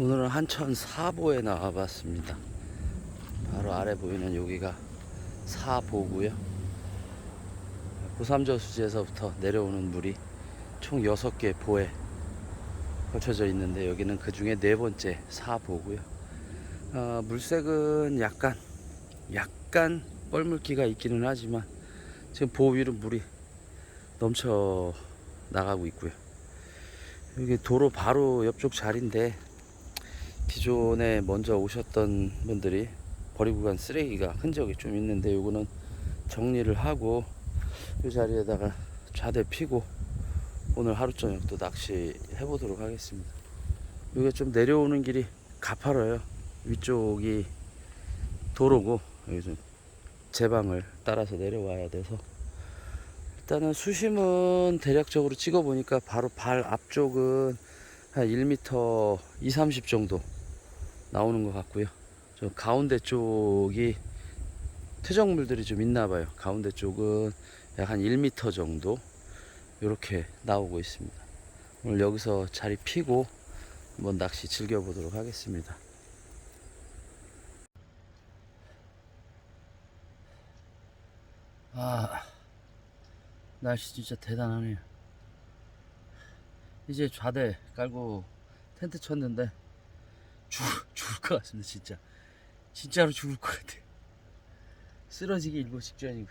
오늘은 한천 사보에 나와봤습니다. 바로 아래 보이는 여기가 사보고요. 고삼저수지에서부터 내려오는 물이 총 6개 보에 걸쳐져 있는데 여기는 그 중에 네 번째 사보고요. 어, 물색은 약간 약간 뻘물기가 있기는 하지만 지금 보 위로 물이 넘쳐 나가고 있고요. 여기 도로 바로 옆쪽 자리인데 기존에 먼저 오셨던 분들이 버리고 간 쓰레기가 흔적이 좀 있는데 요거는 정리를 하고 이 자리에다가 좌대 피고 오늘 하루 저녁 또 낚시 해보도록 하겠습니다. 이게 좀 내려오는 길이 가파라요. 위쪽이 도로고 여기 좀 제방을 따라서 내려와야 돼서 일단은 수심은 대략적으로 찍어 보니까 바로 발 앞쪽은 한 1m 2, 30 정도 나오는 것 같고요. 저 가운데 쪽이 퇴적물들이 좀 있나 봐요. 가운데 쪽은 약 한 1m 정도 이렇게 나오고 있습니다. 오늘 여기서 자리 피고 한번 낚시 즐겨보도록 하겠습니다. 아, 날씨 진짜 대단하네요. 이제 좌대 깔고 텐트 쳤는데 죽, 죽을 것 같습니다, 진짜. 진짜로 죽을 것 같아. 쓰러지기 일보 직전이고.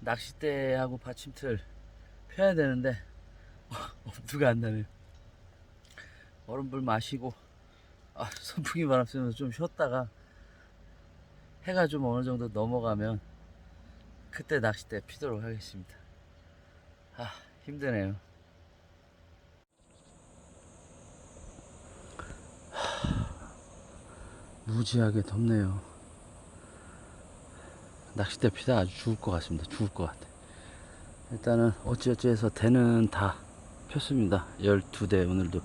낚싯대하고 받침틀 펴야 되는데, 엄두가 안 나네요. 얼음물 마시고, 아, 선풍기 바람 쐬면서 좀 쉬었다가, 해가 좀 어느 정도 넘어가면, 그때 낚싯대 피도록 하겠습니다. 아, 힘드네요. 무지하게 덥네요. 낚싯대 피다 아주 죽을 것 같습니다. 죽을 것 같아. 일단은 어찌어찌 해서 대는 다 폈습니다. 12대 오늘도.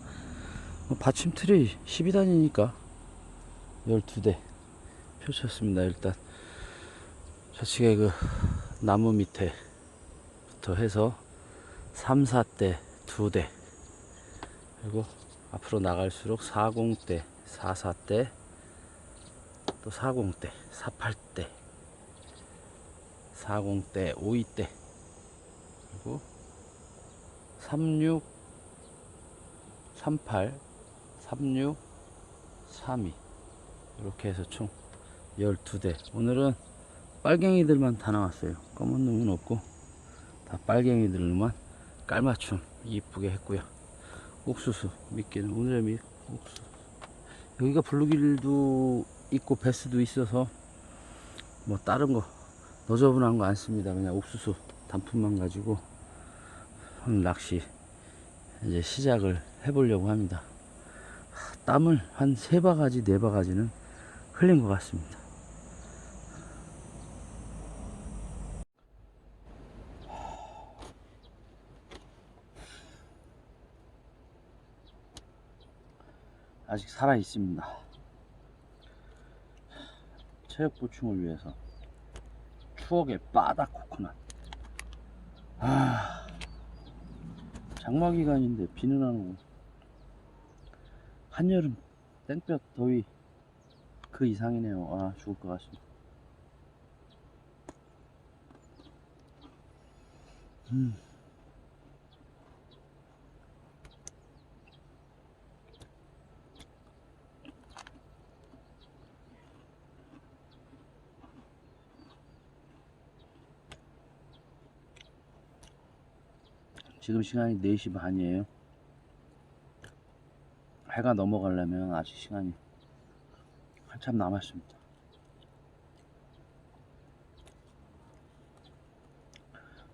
뭐 받침틀이 12단이니까 12대 펼쳤습니다. 일단 저측에 그 나무 밑에부터 해서 3, 4대 2대 그리고 앞으로 나갈수록 40대 4, 4대 또 40대, 48대, 40대, 52대, 그리고 36, 38, 36, 32 이렇게 해서 총 12대. 오늘은 빨갱이들만 다 나왔어요. 검은 놈은 없고 다 빨갱이들만 깔맞춤 이쁘게 했고요. 옥수수 미끼는 오늘의 미 옥수수. 여기가 블루길도 있고 베스도 있어서 뭐 다른 거 너저분한 거 안 씁니다. 그냥 옥수수 단품만 가지고 오늘 낚시 이제 시작을 해보려고 합니다. 하, 땀을 한 세 바가지 네 바가지는 흘린 것 같습니다. 아직 살아 있습니다. 체력 보충을 위해서 추억의 바다 코코넛. 아 장마 기간인데 비는 안 오고. 한여름 땡볕 더위. 그 이상이네요. 아 죽을 것 같습니다. 음. 지금 시간이 4시 반이에요. 해가 넘어가려면 아직 시간이 한참 남았습니다.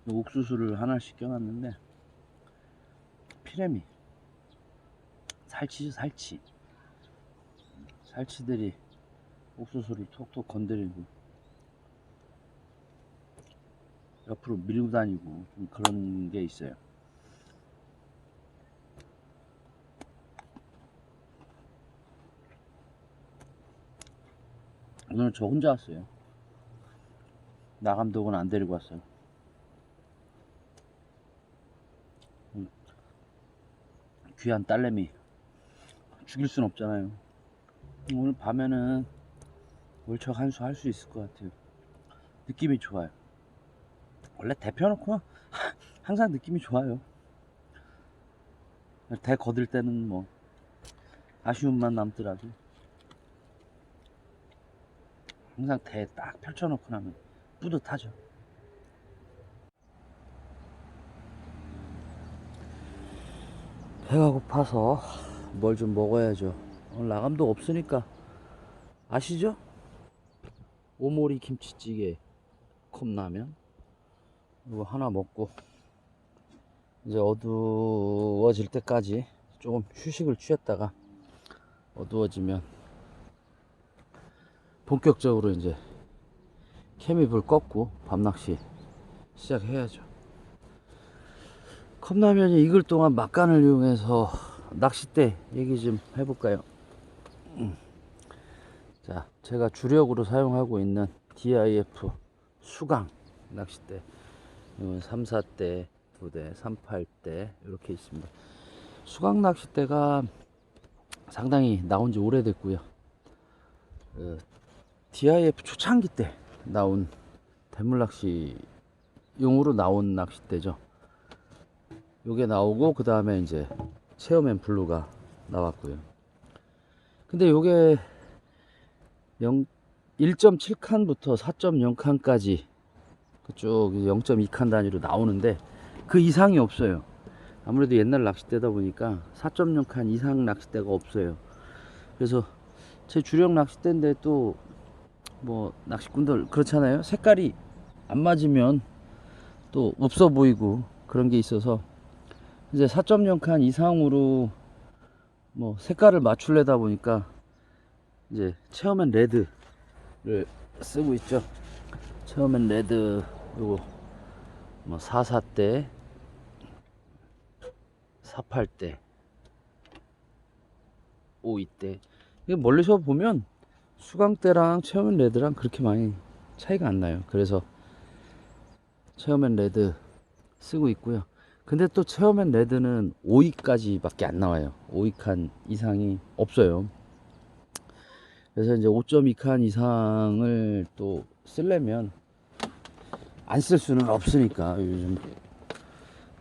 옥수수를 하나씩 껴놨는데 피레미 살치죠 살치 살치들이 옥수수를 톡톡 건드리고 옆으로 밀고 다니고 좀 그런 게 있어요. 오늘 저 혼자 왔어요. 나 감독은 안 데리고 왔어요. 음. 귀한 딸내미 죽일 순 없잖아요. 오늘 밤에는 월척 한수 할 수 있을 것 같아요. 느낌이 좋아요. 원래 대펴놓고 항상 느낌이 좋아요. 대 거들 때는 뭐 아쉬움만 남더라도 항상 대 딱 펼쳐놓고 나면 뿌듯하죠. 배가 고파서 뭘 좀 먹어야죠. 오늘 나감도 없으니까 아시죠? 오모리 김치찌개 컵라면 이거 하나 먹고 이제 어두워질 때까지 조금 휴식을 취했다가 어두워지면 본격적으로 이제 케미불 껐고 밤낚시 시작해야죠. 컵라면이 익을 동안 막간을 이용해서 낚싯대 얘기 좀 해볼까요? 음. 자, 제가 주력으로 사용하고 있는 DIF 수강 낚싯대. 이건 3, 4대, 2대, 3, 8대 이렇게 있습니다. 수강 낚싯대가 상당히 나온 지 오래됐고요. 어, DIF 초창기 때 나온 대물낚시 용으로 나온 낚싯대죠. 요게 나오고 그 다음에 이제 체어맨 블루가 나왔고요. 근데 요게 0 1.7칸부터 4.0칸까지 그쪽 0.2칸 단위로 나오는데 그 이상이 없어요. 아무래도 옛날 낚싯대다 보니까 4.0칸 이상 낚싯대가 없어요. 그래서 제 주력 낚싯대인데 또 뭐 낚시꾼들 그렇잖아요. 색깔이 안 맞으면 또 없어 보이고 그런 게 있어서 이제 4.0칸 이상으로 뭐 색깔을 맞추려다 보니까 이제 체어맨 레드를 쓰고 있죠. 체어맨 레드 요거 뭐 44대 48대 52대 이게 멀리서 보면 수강대랑 체어맨 레드랑 그렇게 많이 차이가 안 나요. 그래서 체어맨 레드 쓰고 있고요. 근데 또 체어맨 레드는 5위까지 밖에 안 나와요. 5위 이상이 없어요. 그래서 이제 5.2칸 이상을 또 쓰려면 안 쓸 수는 없으니까 요즘.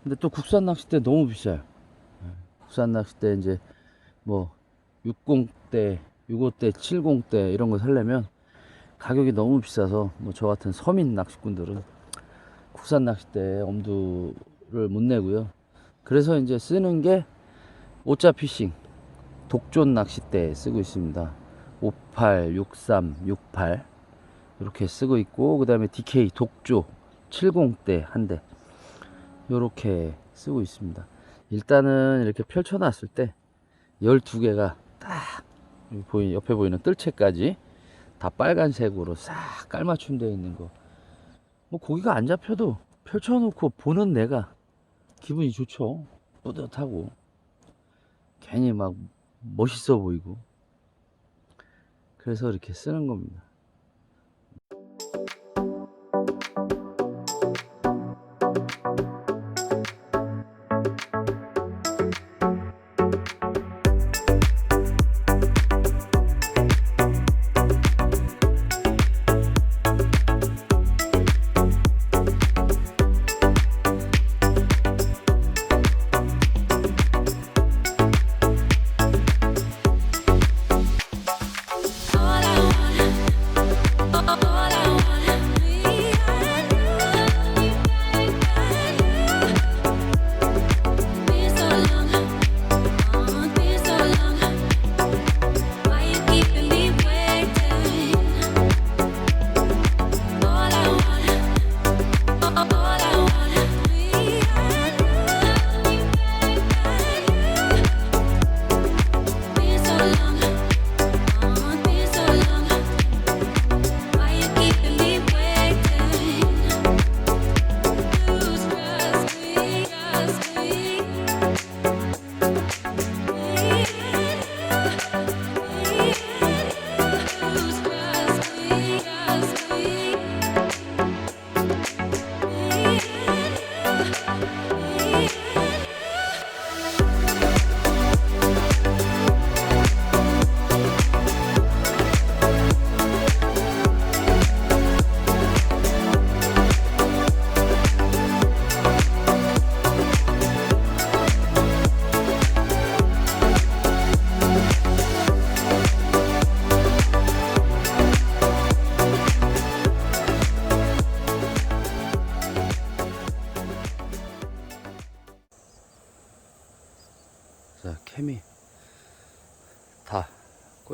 근데 또 국산 낚싯대 너무 비싸요. 국산 낚싯대 이제 뭐 60대, 65대, 70대 이런 거 살려면 가격이 너무 비싸서 뭐 저 같은 서민 낚시꾼들은 국산 낚싯대 엄두를 못 내고요. 그래서 이제 쓰는 게 오자 피싱 독존 낚싯대 쓰고 있습니다. 58, 63, 68 이렇게 쓰고 있고 그 다음에 DK 독조 70대 한대 이렇게 쓰고 있습니다. 일단은 이렇게 펼쳐 놨을 때 12개가 딱 보이, 옆에 보이는 뜰채까지 다 빨간색으로 싹 깔맞춤 되어 있는 거. 뭐 고기가 안 잡혀도 펼쳐놓고 보는 내가 기분이 좋죠. 뿌듯하고 괜히 막 멋있어 보이고 그래서 이렇게 쓰는 겁니다.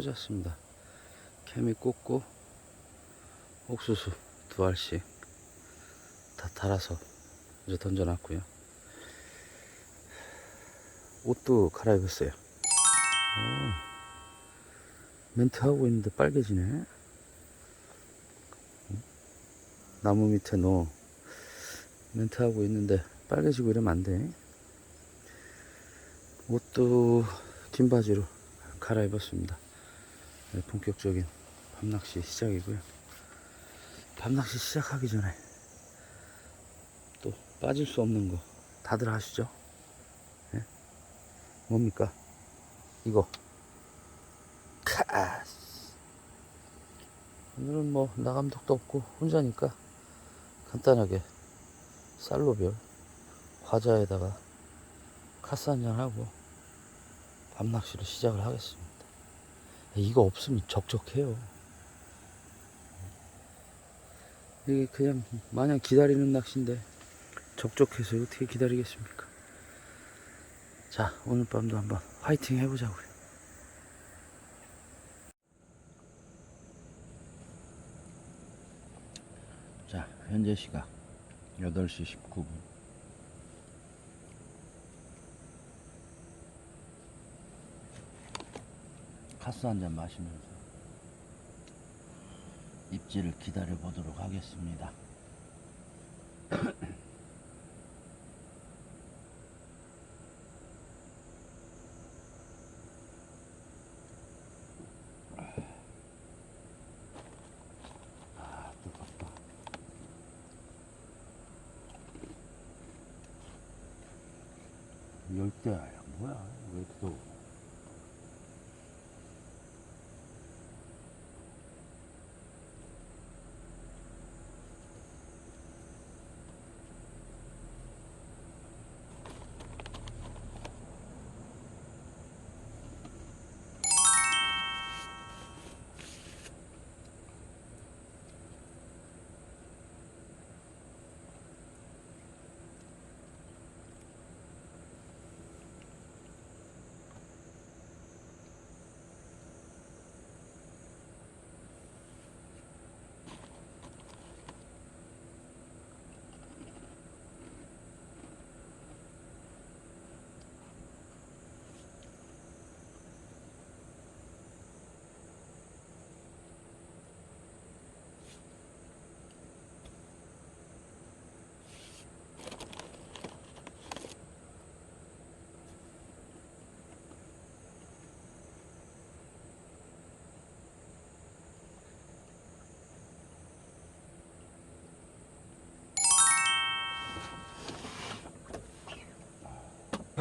꽂았습니다. 케미 꽂고 옥수수 두 알씩 다 달아서 이제 던져놨고요. 옷도 갈아입었어요. 오, 멘트 하고 있는데 빨개지네. 응? 나무 밑에 넣어 멘트 하고 있는데 빨개지고 이러면 안 돼. 옷도 긴 바지로 갈아입었습니다. 네, 본격적인 밤낚시 시작이고요. 밤낚시 시작하기 전에 또 빠질 수 없는 거 다들 아시죠? 예? 뭡니까? 이거. 카스. 오늘은 뭐 나감독도 없고 혼자니까 간단하게 쌀로별 과자에다가 카스 한잔 하고 밤낚시를 시작을 하겠습니다. 이거 없으면 적적해요. 이게 그냥 마냥 기다리는 낚시인데 적적해서 어떻게 기다리겠습니까? 자, 오늘 밤도 한번 화이팅 해보자고요. 자, 현재 시각 8시 19분. 카스 한 잔 마시면서 입질을 기다려 보도록 하겠습니다.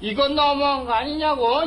이건 너무한 거 아니냐고.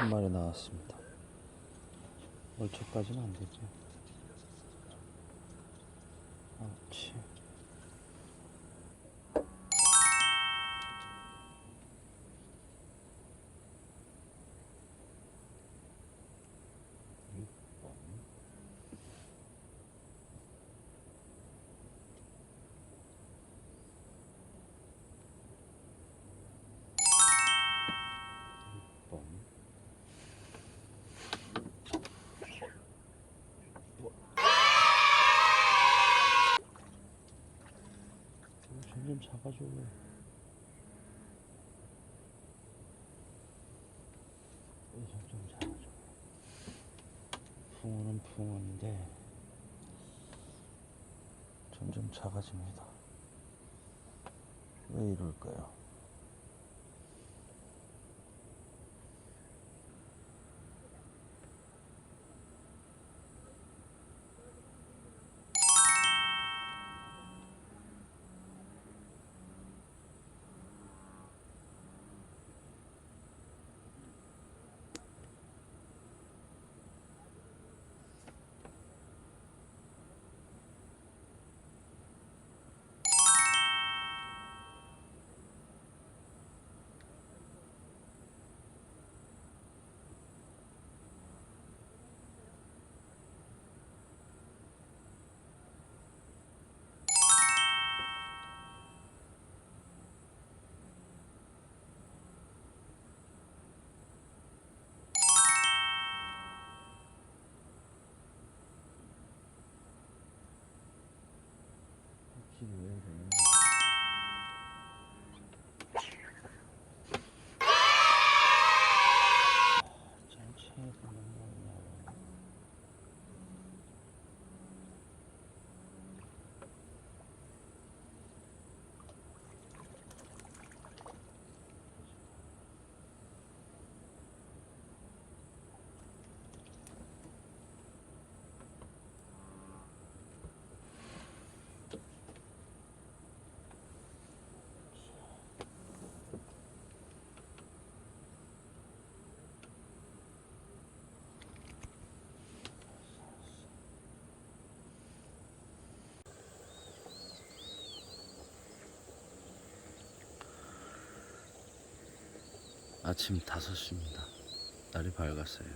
한 마리 나왔습니다. 얼추까지는 안 되죠. 그렇 점점 작아져. 점점 작아져. 붕어는 붕어인데 점점 작아집니다. 왜 이럴까요? 아침 5시입니다. 날이 밝았어요.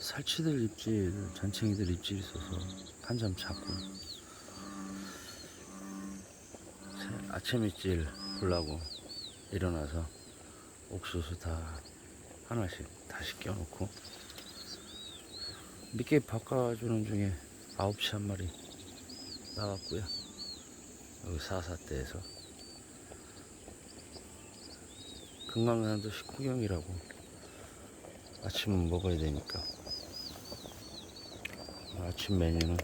살치들 입질, 잔챙이들 입질이 있어서 한잠 자고 새- 아침 입질 보려고 일어나서 옥수수 다 하나씩 다시 껴놓고 미끼 바꿔주는 중에 아홉치 한 마리 나왔고요. 여기 사사대에서 금강산도 식후경이라고. 아침은 먹어야 되니까. 아침 메뉴는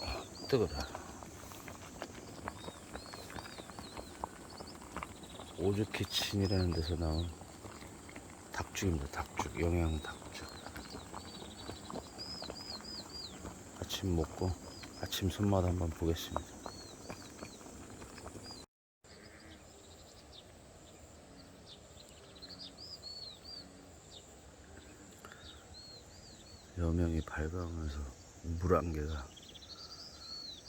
아, 뜨거라. 오죽 키친이라는 데서 나온 닭죽입니다 닭죽. 영양 닭죽. 아침 먹고 아침 손맛 한번 보겠습니다 여명이 밝아오면서 물안개가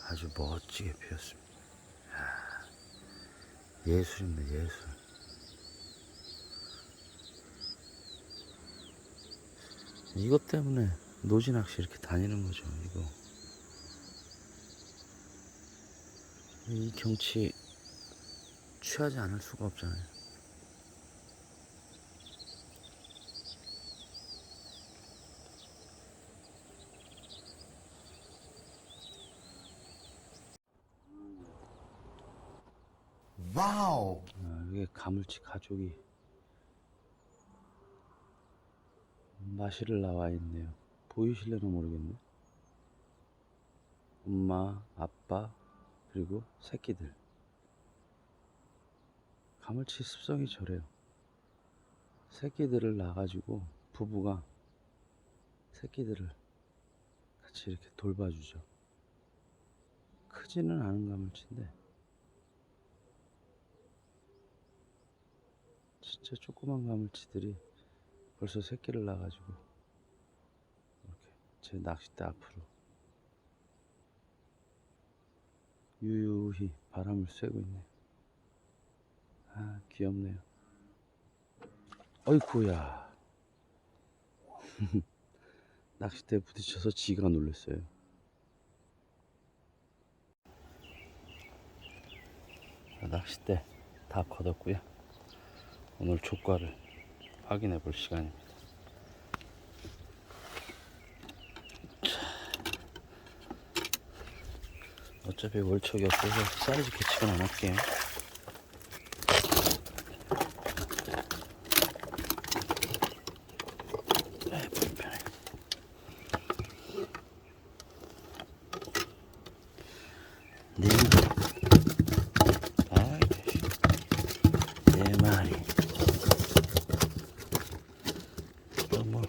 아주 멋지게 피었습니다. 예술입니다, 예술. 이것 때문에 노지 낚시 이렇게 다니는 거죠, 이거. 이 경치 취하지 않을 수가 없잖아요. 와우. 아, 이게 가물치 가족이 마실을 나와 있네요. 보이실려나 모르겠네. 엄마, 아빠, 그리고 새끼들. 가물치 습성이 저래요. 새끼들을 낳아가지고 부부가 새끼들을 같이 이렇게 돌봐주죠. 크지는 않은 가물치인데 진짜 조그만 가물치들이 벌써 새끼를 낳아가지고 이렇게 제 낚싯대 앞으로 유유히 바람을 쐬고 있네요. 아 귀엽네요. 어이쿠야 낚싯대에 부딪혀서 지가 놀랐어요. 자, 낚싯대 다 걷었고요. 오늘 조과를 확인해 볼 시간입니다. 자, 어차피 월척이 없어서 사이즈 개치곤 안 할게요. 아이, 불편해. 네 마리. 아이, 네 마리. 또 뭐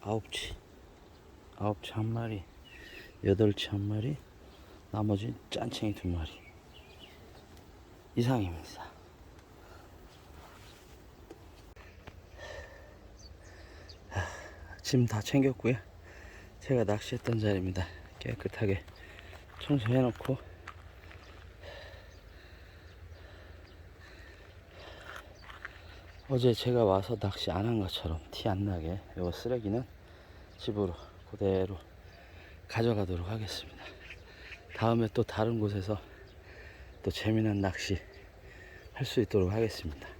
아홉치 아홉 치 한 마리 여덟 치 한 마리 나머지 짠챙이 두 마리. 이상입니다. 짐 다 챙겼고요. 제가 낚시했던 자리입니다. 깨끗하게 청소해 놓고. 어제 제가 와서 낚시 안 한 것처럼 티 안 나게 요 쓰레기는 집으로 그대로 가져가도록 하겠습니다. 다음에 또 다른 곳에서 또 재미난 낚시 할 수 있도록 하겠습니다.